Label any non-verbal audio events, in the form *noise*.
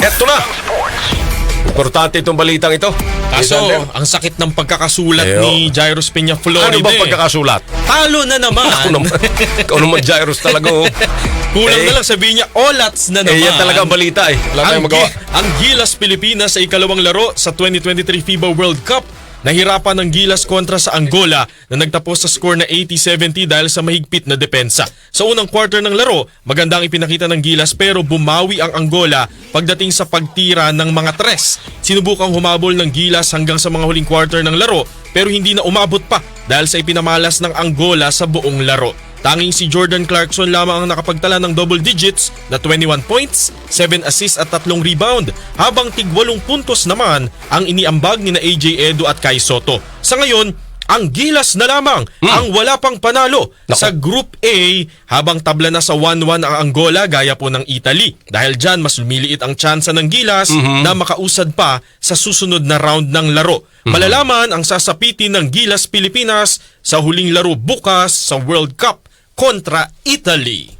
Eto na! Importante itong balitang ito. Kaso, Alexander. ang sakit ng pagkakasulat Eyo. ni Jairus Peña Florida. ano ba eh. pagkakasulat? Talo na naman. Ako naman, ikaw naman Jairus talaga oh. *laughs* Kulang Eh. na lang sabihin niya, olats na naman. Eh, yan talaga ang balita eh. Wala ang, magawa. Ang Gilas Pilipinas sa ikalawang laro sa 2023 FIBA World Cup. Nahirapan ng Gilas kontra sa Angola na nagtapos sa score na 80-70 dahil sa mahigpit na depensa. Sa unang quarter ng laro, maganda ang ipinakita ng Gilas pero bumawi ang Angola pagdating sa pagtira ng mga tres. Sinubukang humabol ng Gilas hanggang sa mga huling quarter ng laro pero hindi na umabot pa dahil sa ipinamalas ng Angola sa buong laro. Tanging si Jordan Clarkson lamang ang nakapagtala ng double digits na 21 points, 7 assists at 3 rebound, habang tig 8 puntos naman ang iniambag ni na AJ Edo at Kai Soto. Sa ngayon, ang gilas na lamang ang wala pang panalo. Nako. sa Group A habang tabla na sa 1-1 ang Angola gaya po ng Italy. Dahil dyan mas lumiliit ang tsansa ng gilas Mhm. na makausad pa sa susunod na round ng laro. Mhm. Malalaman ang sasapitin ng Gilas Pilipinas sa huling laro bukas sa World Cup kontra Italy.